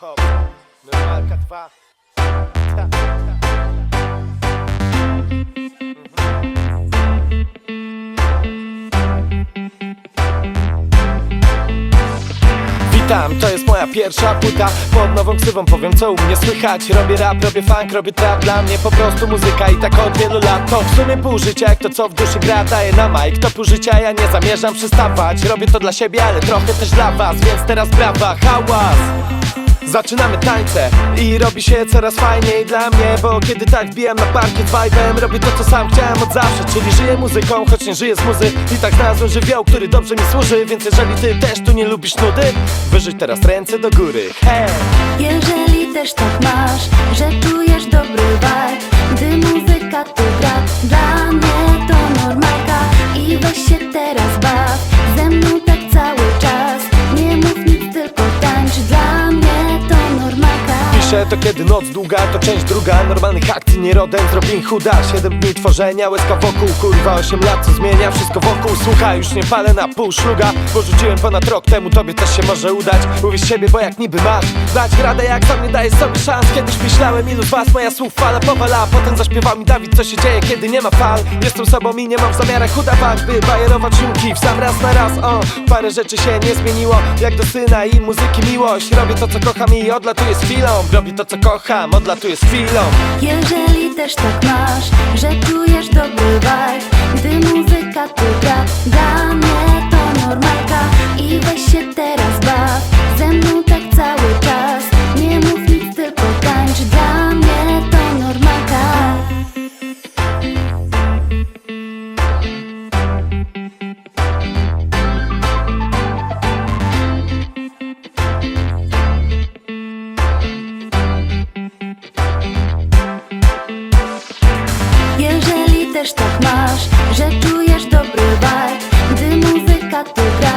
Hop, normalka 2 ta, ta. Witam, to jest moja pierwsza płyta. Pod nową ksywą powiem co u mnie słychać. Robię rap, robię funk, robię trap. Dla mnie po prostu muzyka i tak od wielu lat. To w sumie pół życia, jak to co w duszy gra Daję na mic, to pół życia, ja nie zamierzam przystawać. Robię to dla siebie, ale trochę też dla was Więc teraz brawa, hałas Zaczynamy tańce i robi się coraz fajniej dla mnie Bo kiedy tak wbijam na parkiet vibe'em Robię to co sam chciałem od zawsze Czyli żyję muzyką, choć nie żyję z muzy I tak znalazłem żywioł, który dobrze mi służy Więc jeżeli ty też tu nie lubisz nudy Wyrzuć teraz ręce do góry, hej! Jeżeli też tak masz, że Deixa to kiedy noc długa, to część druga Normalnych akcji nie rodem z Robin Hooda. Siedem dni tworzenia, łezka wokół Kurwa, osiem lat co zmienia wszystko wokół. Słuchaj, już nie palę na pół szluga Bo rzuciłem ponad rok temu, tobie też się może udać. Uwierz siebie, bo jak niby masz Dać radę, jak sam nie dajesz sobie szans. Kiedyś myślałem, ilu z was moja słów fala powala Potem zaśpiewał mi Dawid, co się dzieje, kiedy nie ma fal. Jestem sobą i nie mam w zamiarach udawać By bajerować siłki w sam raz na raz. O, parę rzeczy się nie zmieniło Jak do syna i muzyki miłość. Robię to, co kocham i odlatuję z chwilą. Robię to, co kocham, odlatuję z chwilą. Jeżeli też tak masz, że czujesz dobry vibe Gdy muzyka tu gra, dla mnie to normalka I weź się teraz też tak masz, że czujesz dobry vibe. Gdy muzyka tu gra,